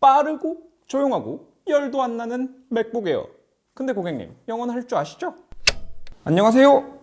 빠르고 조용하고 열도 안 나는 맥북 에어. 근데 고객님, 영어는 할 줄 아시죠? 안녕하세요.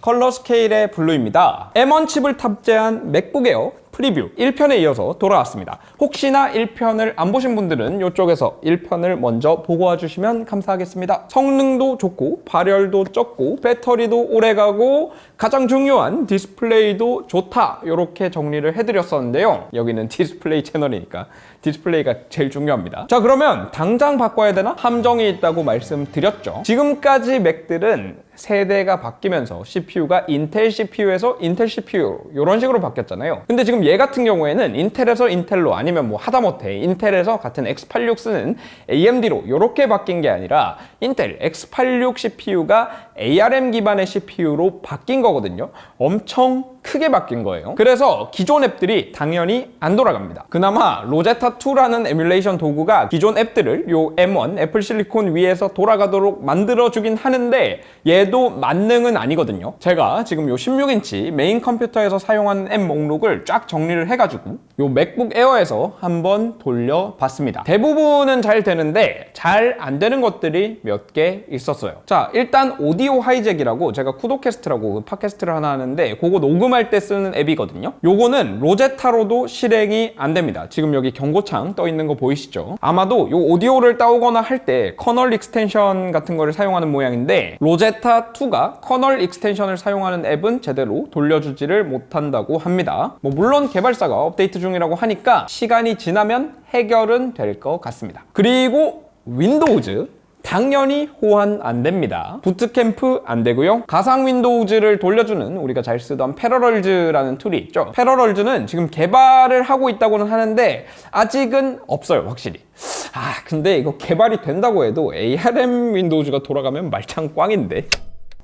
컬러 스케일의 블루입니다. M1 칩을 탑재한 맥북 에어 프리뷰 1편에 이어서 돌아왔습니다. 혹시나 1편을 안 보신 분들은 이쪽에서 1편을 먼저 보고 와주시면 감사하겠습니다. 성능도 좋고 발열도 적고 배터리도 오래가고 가장 중요한 디스플레이도 좋다 이렇게 정리를 해드렸었는데요. 여기는 디스플레이 채널이니까 디스플레이가 제일 중요합니다. 자 그러면 당장 바꿔야 되나? 함정이 있다고 말씀드렸죠. 지금까지 맥들은 세대가 바뀌면서 CPU가 인텔 CPU에서 인텔 CPU 이런 식으로 바뀌었잖아요. 근데 지금 얘 같은 경우에는 인텔에서 인텔로 아니면 뭐 하다못해 인텔에서 같은 X86 쓰는 AMD로 이렇게 바뀐 게 아니라 인텔 X86 CPU가 ARM 기반의 CPU로 바뀐 거 거든요. 엄청 크게 바뀐 거예요. 그래서 기존 앱들이 당연히 안 돌아갑니다. 그나마 로제타 2라는 에뮬레이션 도구가 기존 앱들을 요 M1 애플 실리콘 위에서 돌아가도록 만들어주긴 하는데 얘도 만능은 아니거든요. 제가 지금 요 16인치 메인 컴퓨터에서 사용하는 앱 목록을 쫙 정리를 해가지고 요 맥북 에어에서 한번 돌려봤습니다. 대부분은 잘 되는데 잘 안 되는 것들이 몇 개 있었어요. 자, 일단 오디오 하이잭이라고 제가 쿠도캐스트라고 그 팟캐스트를 하나 하는데 그거 녹음 할 때 쓰는 앱이거든요. 요거는 로제타로도 실행이 안 됩니다. 지금 여기 경고창 떠 있는 거 보이시죠? 아마도 요 오디오를 따오거나 할 때 커널 익스텐션 같은 거를 사용하는 모양인데 로제타 2가 커널 익스텐션을 사용하는 앱은 제대로 돌려주지를 못한다고 합니다. 뭐 물론 개발사가 업데이트 중이라고 하니까 시간이 지나면 해결은 될 것 같습니다. 그리고 윈도우즈 당연히 호환 안 됩니다. 부트캠프 안 되고요. 가상 윈도우즈를 돌려주는 우리가 잘 쓰던 패러럴즈라는 툴이 있죠. 패러럴즈는 지금 개발을 하고 있다고는 하는데 아직은 없어요, 확실히. 아, 근데 이거 개발이 된다고 해도 ARM 윈도우즈가 돌아가면 말짱 꽝인데.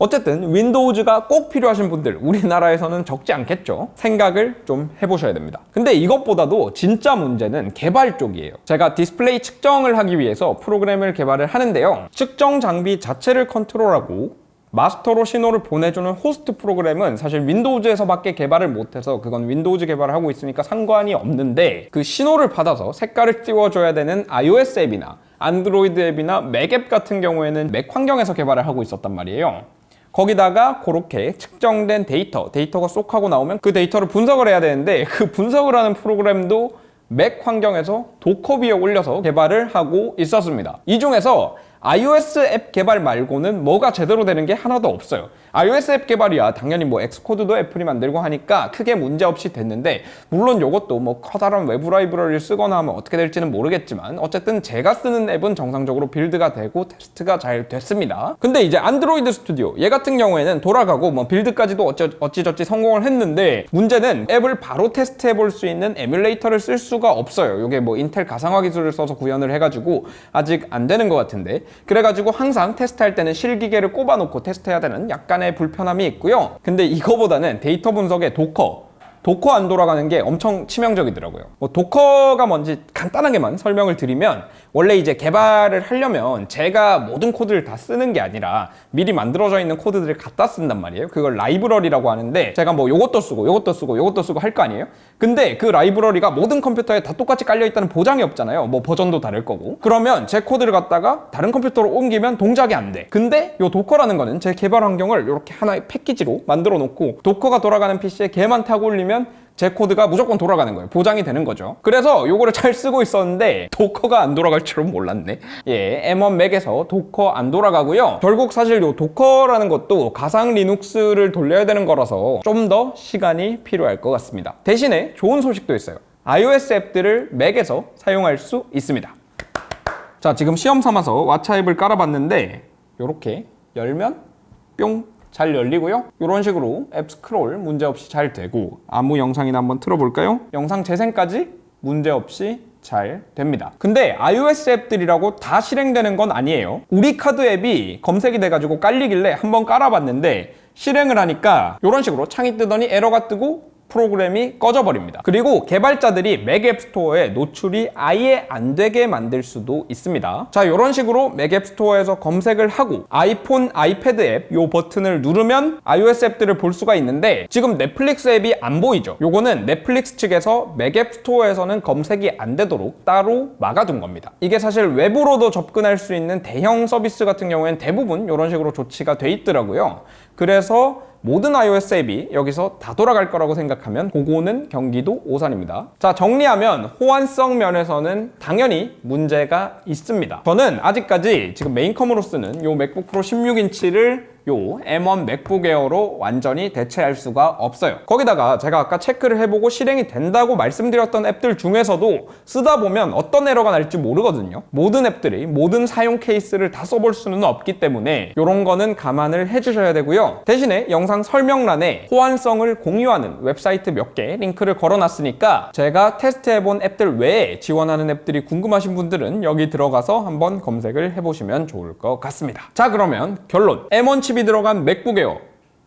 어쨌든 윈도우즈가 꼭 필요하신 분들 우리나라에서는 적지 않겠죠? 생각을 좀 해보셔야 됩니다. 근데 이것보다도 진짜 문제는 개발 쪽이에요. 제가 디스플레이 측정을 하기 위해서 프로그램을 개발을 하는데요. 측정 장비 자체를 컨트롤하고 마스터로 신호를 보내주는 호스트 프로그램은 사실 윈도우즈에서밖에 개발을 못해서 그건 윈도우즈 개발을 하고 있으니까 상관이 없는데 그 신호를 받아서 색깔을 띄워줘야 되는 iOS 앱이나 안드로이드 앱이나 맥 앱 같은 경우에는 맥 환경에서 개발을 하고 있었단 말이에요 거기다가 그렇게 측정된 데이터, 데이터가 쏙 하고 나오면 그 데이터를 분석을 해야 되는데 그 분석을 하는 프로그램도 맥 환경에서 도커 위에 올려서 개발을 하고 있었습니다. 이 중에서 iOS 앱 개발 말고는 뭐가 제대로 되는 게 하나도 없어요. iOS 앱 개발이야 당연히 뭐 엑스코드도 애플이 만들고 하니까 크게 문제 없이 됐는데 물론 이것도 뭐 커다란 외부 라이브러리를 쓰거나 하면 어떻게 될지는 모르겠지만 어쨌든 제가 쓰는 앱은 정상적으로 빌드가 되고 테스트가 잘 됐습니다. 근데 이제 안드로이드 스튜디오 얘 같은 경우에는 돌아가고 뭐 빌드까지도 어찌, 어찌저찌 성공을 했는데 문제는 앱을 바로 테스트해 볼 수 있는 에뮬레이터를 쓸 수가 없어요. 이게 뭐 인텔 가상화 기술을 써서 구현을 해가지고 아직 안 되는 것 같은데 그래가지고 항상 테스트할 때는 실기계를 꼽아놓고 테스트해야 되는 약간 의 불편함이 있고요. 근데 이거보다는 데이터 분석의 도커 도커 안 돌아가는 게 엄청 치명적이더라고요. 뭐 도커가 뭔지 간단하게만 설명을 드리면 원래 이제 개발을 하려면 제가 모든 코드를 다 쓰는 게 아니라 미리 만들어져 있는 코드들을 갖다 쓴단 말이에요. 그걸 라이브러리라고 하는데 제가 뭐 요것도 쓰고 요것도 쓰고 요것도 쓰고 할 거 아니에요. 근데 그 라이브러리가 모든 컴퓨터에 다 똑같이 깔려 있다는 보장이 없잖아요. 뭐 버전도 다를 거고. 그러면 제 코드를 갖다가 다른 컴퓨터로 옮기면 동작이 안 돼. 근데 요 도커라는 거는 제 개발 환경을 이렇게 하나의 패키지로 만들어 놓고 도커가 돌아가는 PC에 걔만 타고 올리면 제 코드가 무조건 돌아가는 거예요. 보장이 되는 거죠. 그래서 요거를 잘 쓰고 있었는데 도커가 안 돌아갈 줄은 몰랐네. 예, M1 맥에서 도커 안 돌아가고요. 결국 사실 요 도커라는 것도 가상 리눅스를 돌려야 되는 거라서 좀 더 시간이 필요할 것 같습니다. 대신에 좋은 소식도 있어요. iOS 앱들을 맥에서 사용할 수 있습니다. 자, 지금 시험 삼아서 왓챠 앱을 깔아봤는데 요렇게 열면 뿅 잘 열리고요. 이런 식으로 앱 스크롤 문제없이 잘 되고 아무 영상이나 한번 틀어볼까요? 영상 재생까지 문제없이 잘 됩니다. 근데 iOS 앱들이라고 다 실행되는 건 아니에요. 우리 카드 앱이 검색이 돼가지고 깔리길래 한번 깔아봤는데 실행을 하니까 이런 식으로 창이 뜨더니 에러가 뜨고 프로그램이 꺼져버립니다. 그리고 개발자들이 맥 앱스토어에 노출이 아예 안 되게 만들 수도 있습니다. 자, 이런 식으로 맥 앱스토어에서 검색을 하고 아이폰, 아이패드 앱 요 버튼을 누르면 iOS 앱들을 볼 수가 있는데 지금 넷플릭스 앱이 안 보이죠. 요거는 넷플릭스 측에서 맥 앱스토어에서는 검색이 안 되도록 따로 막아둔 겁니다. 이게 사실 외부로도 접근할 수 있는 대형 서비스 같은 경우에는 대부분 이런 식으로 조치가 돼 있더라고요. 그래서 모든 iOS 앱이 여기서 다 돌아갈 거라고 생각하면 그거는 경기도 오산입니다. 자, 정리하면 호환성 면에서는 당연히 문제가 있습니다. 저는 아직까지 지금 메인컴으로 쓰는 요 맥북 프로 16인치를 요 M1 맥북 에어로 완전히 대체할 수가 없어요. 거기다가 제가 아까 체크를 해보고 실행이 된다고 말씀드렸던 앱들 중에서도 쓰다 보면 어떤 에러가 날지 모르거든요. 모든 앱들이 모든 사용 케이스를 다 써볼 수는 없기 때문에 이런 거는 감안을 해주셔야 되고요. 대신에 영상 설명란에 호환성을 공유하는 웹사이트 몇 개 링크를 걸어놨으니까 제가 테스트해본 앱들 외에 지원하는 앱들이 궁금하신 분들은 여기 들어가서 한번 검색을 해보시면 좋을 것 같습니다. 자 그러면 결론 M1 칩이 들어간 맥북 에어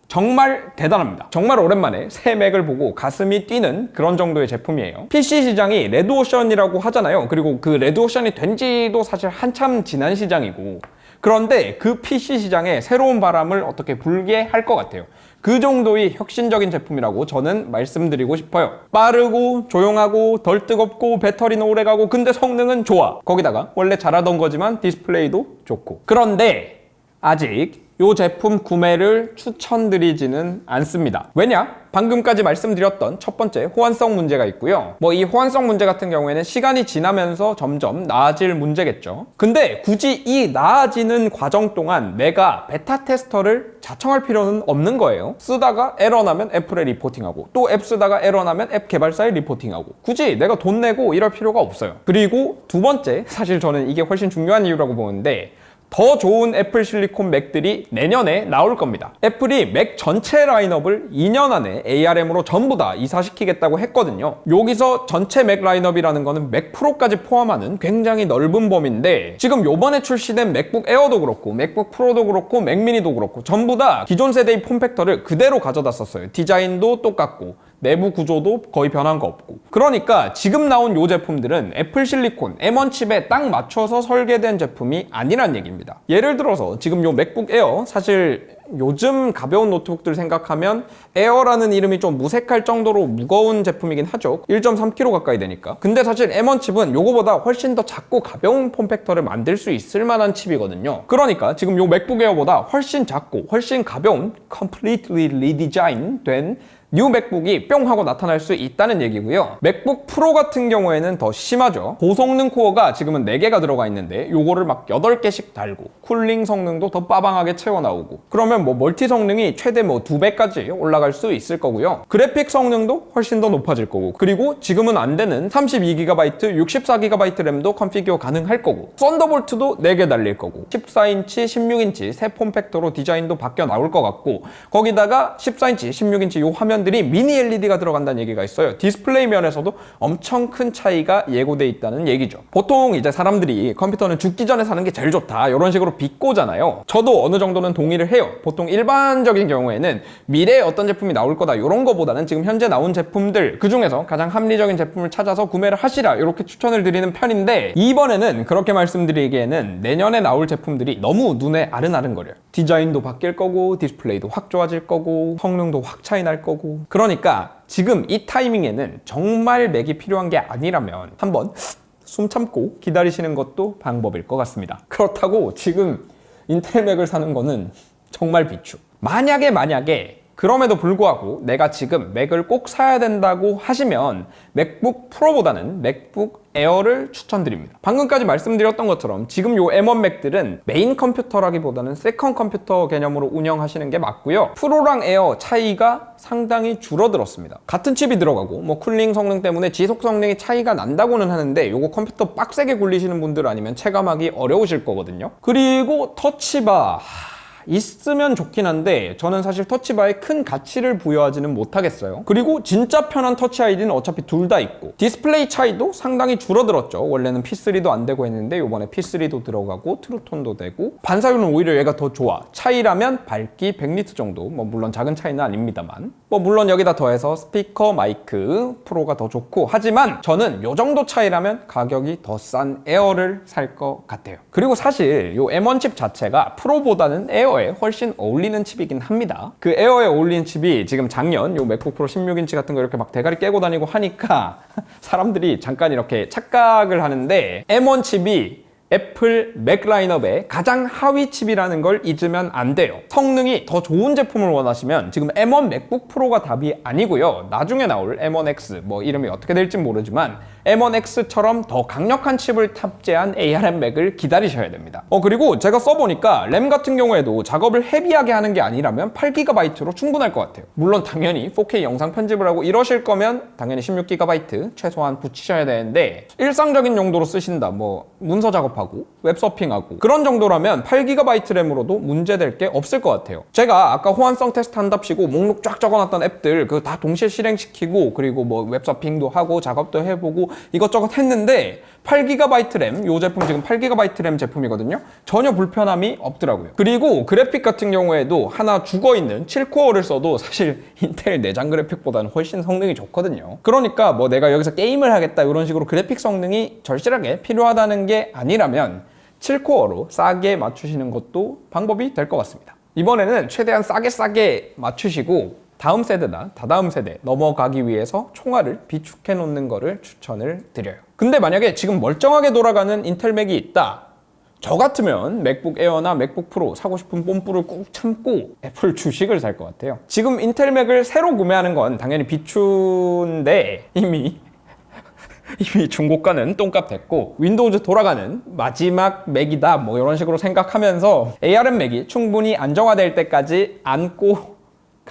정말 대단합니다. 정말 오랜만에 새 맥을 보고 가슴이 뛰는 그런 정도의 제품이에요. PC 시장이 레드오션이라고 하잖아요. 그리고 그 레드오션이 된 지도 사실 한참 지난 시장이고 그런데 그 PC 시장에 새로운 바람을 어떻게 불게 할 것 같아요. 그 정도의 혁신적인 제품이라고 저는 말씀드리고 싶어요. 빠르고 조용하고 덜 뜨겁고 배터리는 오래 가고 근데 성능은 좋아. 거기다가 원래 잘하던 거지만 디스플레이도 좋고. 그런데 아직 이 제품 구매를 추천드리지는 않습니다. 왜냐? 방금까지 말씀드렸던 첫 번째 호환성 문제가 있고요. 뭐 이 호환성 문제 같은 경우에는 시간이 지나면서 점점 나아질 문제겠죠. 근데 굳이 이 나아지는 과정 동안 내가 베타 테스터를 자청할 필요는 없는 거예요. 쓰다가 에러 나면 애플에 리포팅하고 또 앱 쓰다가 에러 나면 앱 개발사에 리포팅하고 굳이 내가 돈 내고 이럴 필요가 없어요. 그리고 두 번째 사실 저는 이게 훨씬 중요한 이유라고 보는데 더 좋은 애플 실리콘 맥들이 내년에 나올 겁니다. 애플이 맥 전체 라인업을 2년 안에 ARM으로 전부 다 이사시키겠다고 했거든요. 여기서 전체 맥 라인업이라는 거는 맥 프로까지 포함하는 굉장히 넓은 범위인데 지금 요번에 출시된 맥북 에어도 그렇고 맥북 프로도 그렇고 맥 미니도 그렇고 전부 다 기존 세대의 폼팩터를 그대로 가져다 썼어요. 디자인도 똑같고 내부 구조도 거의 변한 거 없고. 그러니까 지금 나온 요 제품들은 애플 실리콘 M1 칩에 딱 맞춰서 설계된 제품이 아니란 얘기입니다. 예를 들어서 지금 요 맥북 에어 사실 요즘 가벼운 노트북들 생각하면 에어라는 이름이 좀 무색할 정도로 무거운 제품이긴 하죠. 1.3kg 가까이 되니까. 근데 사실 M1 칩은 요거보다 훨씬 더 작고 가벼운 폼팩터를 만들 수 있을 만한 칩이거든요. 그러니까 지금 요 맥북 에어보다 훨씬 작고 훨씬 가벼운 completely redesign 된 뉴 맥북이 뿅 하고 나타날 수 있다는 얘기고요. 맥북 프로 같은 경우에는 더 심하죠. 고성능 코어가 지금은 4개가 들어가 있는데 요거를 막 8개씩 달고 쿨링 성능도 더 빠방하게 채워 나오고 그러면 뭐 멀티 성능이 최대 뭐 2배까지 올라갈 수 있을 거고요. 그래픽 성능도 훨씬 더 높아질 거고 그리고 지금은 안 되는 32GB, 64GB 램도 컨피규어 가능할 거고 썬더볼트도 4개 달릴 거고 14인치, 16인치 새 폼팩터로 디자인도 바뀌어 나올 것 같고 거기다가 14인치, 16인치 요 화면 화면들이 미니 LED가 들어간다는 얘기가 있어요. 디스플레이 면에서도 엄청 큰 차이가 예고돼 있다는 얘기죠. 보통 이제 사람들이 컴퓨터는 죽기 전에 사는 게 제일 좋다 이런 식으로 비꼬잖아요. 저도 어느 정도는 동의를 해요. 보통 일반적인 경우에는 미래에 어떤 제품이 나올 거다 이런 거보다는 지금 현재 나온 제품들 그 중에서 가장 합리적인 제품을 찾아서 구매를 하시라 이렇게 추천을 드리는 편인데 이번에는 그렇게 말씀드리기에는 내년에 나올 제품들이 너무 눈에 아른아른거려요. 디자인도 바뀔 거고 디스플레이도 확 좋아질 거고 성능도 확 차이 날 거고 그러니까 지금 이 타이밍에는 정말 맥이 필요한 게 아니라면 한번 숨 참고 기다리시는 것도 방법일 것 같습니다. 그렇다고 지금 인텔 맥을 사는 거는 정말 비추. 만약에 만약에 그럼에도 불구하고 내가 지금 맥을 꼭 사야 된다고 하시면 맥북 프로보다는 맥북 에어를 추천드립니다. 방금까지 말씀드렸던 것처럼 지금 요 M1 맥들은 메인 컴퓨터라기보다는 세컨 컴퓨터 개념으로 운영하시는 게 맞고요. 프로랑 에어 차이가 상당히 줄어들었습니다. 같은 칩이 들어가고 뭐 쿨링 성능 때문에 지속 성능이 차이가 난다고는 하는데 요거 컴퓨터 빡세게 굴리시는 분들 아니면 체감하기 어려우실 거거든요. 그리고 터치바 있으면 좋긴 한데 저는 사실 터치바에 큰 가치를 부여하지는 못하겠어요. 그리고 진짜 편한 터치 아이디는 어차피 둘 다 있고 디스플레이 차이도 상당히 줄어들었죠. 원래는 P3도 안 되고 했는데 이번에 P3도 들어가고 트루톤도 되고 반사율은 오히려 얘가 더 좋아. 차이라면 밝기 100니트 정도. 뭐 물론 작은 차이는 아닙니다만. 뭐 물론 여기다 더해서 스피커, 마이크, 프로가 더 좋고 하지만 저는 요 정도 차이라면 가격이 더 싼 에어를 살 것 같아요. 그리고 사실 요 M1 칩 자체가 프로보다는 에어 에 훨씬 어울리는 칩이긴 합니다. 그 에어에 어울리는 칩이 지금 작년 요 맥북 프로 16인치 같은 거 이렇게 막 대가리 깨고 다니고 하니까 사람들이 잠깐 이렇게 착각을 하는데 M1 칩이 애플 맥 라인업의 가장 하위 칩이라는 걸 잊으면 안 돼요. 성능이 더 좋은 제품을 원하시면 지금 M1 맥북 프로가 답이 아니고요. 나중에 나올 M1X 뭐 이름이 어떻게 될지 모르지만 M1X처럼 더 강력한 칩을 탑재한 ARM 맥을 기다리셔야 됩니다. 어 그리고 제가 써보니까 램 같은 경우에도 작업을 헤비하게 하는 게 아니라면 8GB로 충분할 것 같아요. 물론 당연히 4K 영상 편집을 하고 이러실 거면 당연히 16GB 최소한 붙이셔야 되는데 일상적인 용도로 쓰신다. 뭐 문서 작업하고 웹서핑하고 그런 정도라면 8GB 램으로도 문제될 게 없을 것 같아요. 제가 아까 호환성 테스트 한답시고 목록 쫙 적어놨던 앱들 그거 다 동시에 실행시키고 그리고 뭐 웹서핑도 하고 작업도 해보고 이것저것 했는데 8GB 램, 요 제품 지금 8GB 램 제품이거든요. 전혀 불편함이 없더라고요. 그리고 그래픽 같은 경우에도 하나 죽어 있는 7코어를 써도 사실 인텔 내장 그래픽보다는 훨씬 성능이 좋거든요. 그러니까 뭐 내가 여기서 게임을 하겠다 이런 식으로 그래픽 성능이 절실하게 필요하다는 게 아니라면 7코어로 싸게 맞추시는 것도 방법이 될 것 같습니다. 이번에는 최대한 싸게 싸게 맞추시고 다음 세대나 다다음 세대 넘어가기 위해서 총알을 비축해 놓는 거를 추천을 드려요. 근데 만약에 지금 멀쩡하게 돌아가는 인텔 맥이 있다. 저 같으면 맥북 에어나 맥북 프로 사고 싶은 뽐뿌를 꾹 참고 애플 주식을 살 것 같아요. 지금 인텔 맥을 새로 구매하는 건 당연히 비추인데 이미 이미 중고가는 똥값 됐고 윈도우즈 돌아가는 마지막 맥이다 뭐 이런 식으로 생각하면서 ARM 맥이 충분히 안정화될 때까지 안고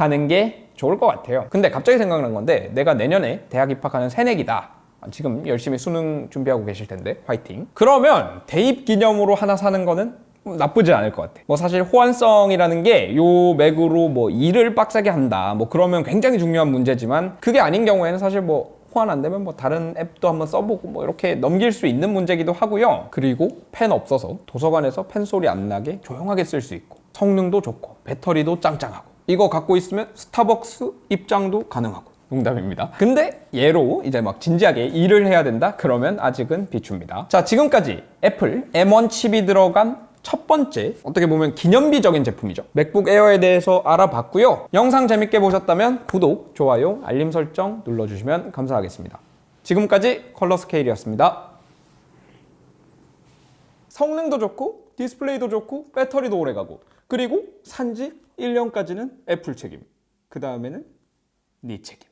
가는 게 좋을 것 같아요. 근데 갑자기 생각난 건데 내가 내년에 대학 입학하는 새내기다. 지금 열심히 수능 준비하고 계실 텐데 화이팅. 그러면 대입 기념으로 하나 사는 거는 나쁘지 않을 것 같아. 뭐 사실 호환성이라는 게 요 맥으로 뭐 일을 빡세게 한다. 뭐 그러면 굉장히 중요한 문제지만 그게 아닌 경우에는 사실 뭐 호환 안 되면 뭐 다른 앱도 한번 써보고 뭐 이렇게 넘길 수 있는 문제기도 하고요. 그리고 펜 없어서 도서관에서 펜 소리 안 나게 조용하게 쓸 수 있고 성능도 좋고 배터리도 짱짱하고 이거 갖고 있으면 스타벅스 입장도 가능하고 농담입니다. 근데 얘로 이제 막 진지하게 일을 해야 된다? 그러면 아직은 비춥니다. 자, 지금까지 애플 M1 칩이 들어간 첫 번째 어떻게 보면 기념비적인 제품이죠. 맥북 에어에 대해서 알아봤고요. 영상 재밌게 보셨다면 구독, 좋아요, 알림 설정 눌러주시면 감사하겠습니다. 지금까지 컬러 스케일이었습니다. 성능도 좋고 디스플레이도 좋고 배터리도 오래가고 그리고 산지 1년까지는 애플 책임. 그 다음에는 네 책임